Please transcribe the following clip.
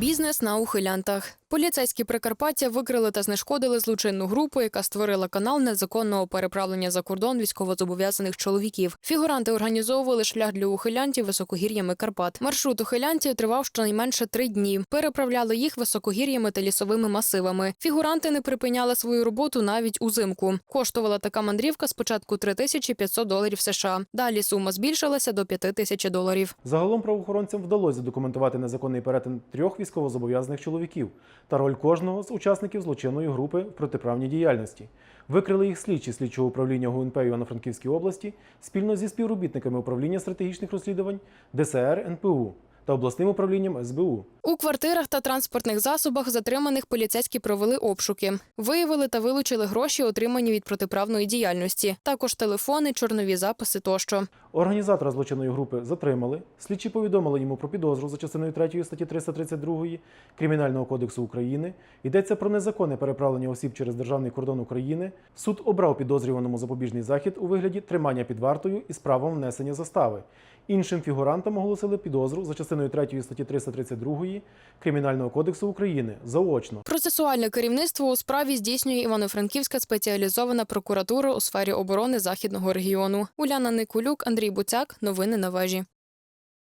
Бізнес на ухилянтах. Поліцейські Прикарпаття викрили та знешкодили злочинну групу, яка створила канал незаконного переправлення за кордон військовозобов'язаних чоловіків. Фігуранти організовували шлях для ухилянтів високогір'ями Карпат. Маршрут ухилянтів тривав щонайменше три дні. Переправляли їх високогір'ями та лісовими масивами. Фігуранти не припиняли свою роботу навіть узимку. Коштувала така мандрівка спочатку 3500 доларів США. Далі сума збільшилася до 5000 доларів. Загалом правоохоронцям вдалося задокументувати незаконний перетин трьох військовозобов'язаних чоловіків та роль кожного з учасників злочинної групи в протиправній діяльності. Викрили їх слідчі слідчого управління ГУНП Івано-Франківській області спільно зі співробітниками управління стратегічних розслідувань ДСР НПУ та обласним управлінням СБУ. У квартирах та транспортних засобах затриманих поліцейські провели обшуки. Виявили та вилучили гроші, отримані від протиправної діяльності. Також телефони, чорнові записи тощо. Організатора злочинної групи затримали. Слідчі повідомили йому про підозру за частиною 3 статті 332 Кримінального кодексу України. Йдеться про незаконне переправлення осіб через державний кордон України. Суд обрав підозрюваному запобіжний захід у вигляді тримання під вартою із правом внесення застави. Іншим фігурантам оголосили підозру за частиною 3 статті 332 Кримінального кодексу України заочно. Процесуальне керівництво у справі здійснює Івано-Франківська спеціалізована прокуратура у сфері оборони західного регіону. Уляна Никулюк, Андрій Буцяк. Новини на вежі.